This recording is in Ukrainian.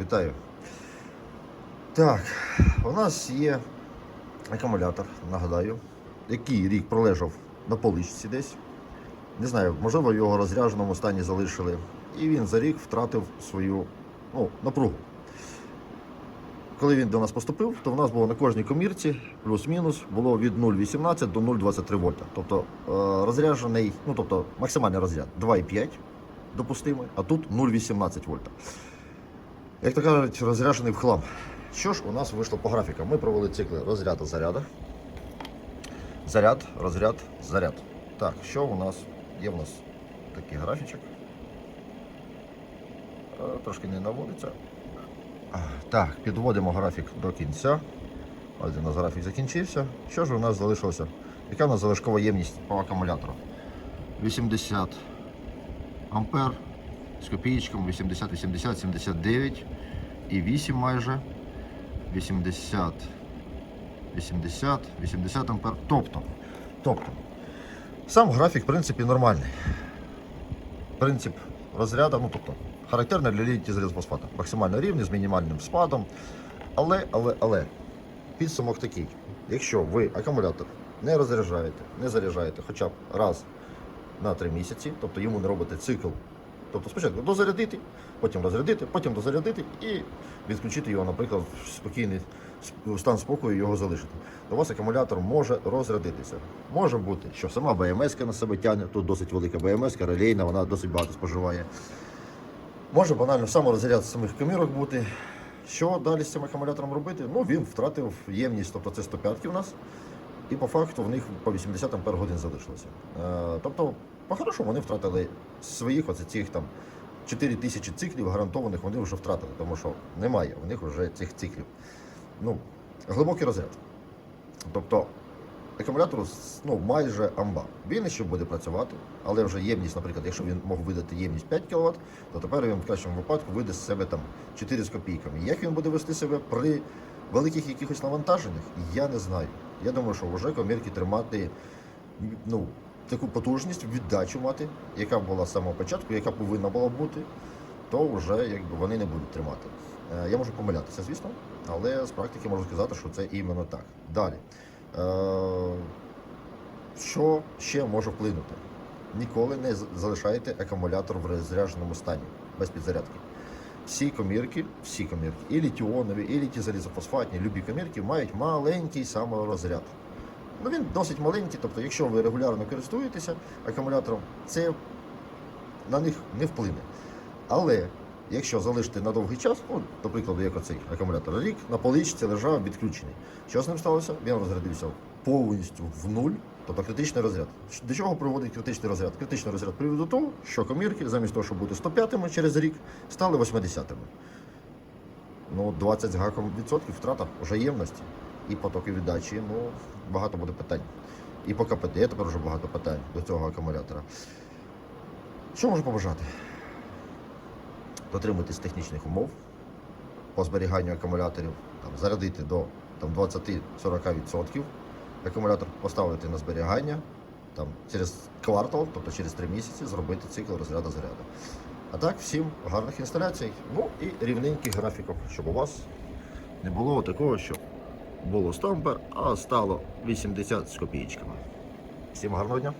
Вітаю. Так, у нас є акумулятор, нагадаю, який рік пролежав на поличці десь. Не знаю, можливо, його в розрядженому стані залишили. І він за рік втратив свою ну, напругу. Коли він до нас поступив, то в нас було на кожній комірці плюс-мінус було від 0,18 до 0,23 вольта. Тобто е, розряджений, ну тобто максимальний розряд 2,5 допустимий, а тут 0,18 вольта. Як то кажуть, розряджений в хлам. Що ж у нас вийшло по графікам? Ми провели цикли розряду заряду. Заряд, розряд, заряд. Так, що у нас? Є у нас такий графічок. Е, Трошки не наводиться. Так, підводимо графік до кінця. Ось у нас графік закінчився. Що ж у нас залишилося? Яка у нас залишкова ємність по акумулятору? 80 ампер з копієчком 80, 80, 79 і 8 майже 80, 80, 80 ампер. Тобто, тобто, сам графік, в принципі, нормальний. Принцип розряду, ну тобто, характерний для літій залізофосфата. Максимально рівний з мінімальним спадом. Але, але, але, підсумок такий. Якщо ви акумулятор не розряджаєте, не заряджаєте хоча б раз на 3 місяці, тобто йому не робите цикл. Тобто спочатку дозарядити, потім розрядити, потім дозарядити і відключити його, наприклад, в спокійний стан спокою його залишити. У вас акумулятор може розрядитися. Може бути, що сама БМС на себе тягне, тут досить велика БМС, релейна, вона досить багато споживає. Може банально саморозряд самих комірок бути. Що далі з цим акумулятором робити? Ну, він втратив ємність, тобто це 105 у нас. І по факту в них по 80 ампер годин залишилося. Е, тобто, по-хорошому, вони втратили своїх оце цих там 4 тисячі циклів гарантованих вони вже втратили, тому що немає у них вже цих циклів. Ну, глибокий розряд. Тобто акумулятор ну, майже амба. Він ще буде працювати, але вже ємність, наприклад, якщо він мог видати ємність 5 кВт, то тепер він в кращому випадку видасть з себе там 4 з копійками. Як він буде вести себе при великих якихось навантаженнях, я не знаю. Я думаю, що вже комірки тримати ну, таку потужність, віддачу мати, яка була з самого початку, яка повинна була бути, то вже якби вони не будуть тримати. Е, Я можу помилятися, звісно, але з практики можу сказати, що це іменно так. Далі. Е, Що ще може вплинути? Ніколи не залишайте акумулятор в розрядженому стані без підзарядки. Всі комірки, всі комірки, і літіонові, і літій-залізофосфатні, любі комірки мають маленький саморозряд. Ну він досить маленький, тобто, якщо ви регулярно користуєтеся акумулятором, це на них не вплине. Але якщо залишити на довгий час, ну, до прикладу, як оцей акумулятор рік, на поличці лежав відключений. Що з ним сталося? Він розрядився повністю в нуль, тобто критичний розряд. До чого приводить критичний розряд? Критичний розряд привів до того, що комірки, замість того, щоб бути 105-ми через рік, стали 80-ми. Ну, 20 з гаком відсотків втрата вже ємності. І потоки віддачі, ну, багато буде питань. І по КПД тепер вже багато питань до цього акумулятора. Що можу побажати? Дотримуйтесь технічних умов по зберіганню акумуляторів, там, зарядити до там, 20-40%. Акумулятор поставити на зберігання, там, через квартал, тобто через 3 місяці, зробити цикл розряду заряду. А так, всім гарних інсталяцій, ну і рівненьких графіків, щоб у вас не було такого, що було 100 ампер, а стало 80 з копійками. Всім гарного дня!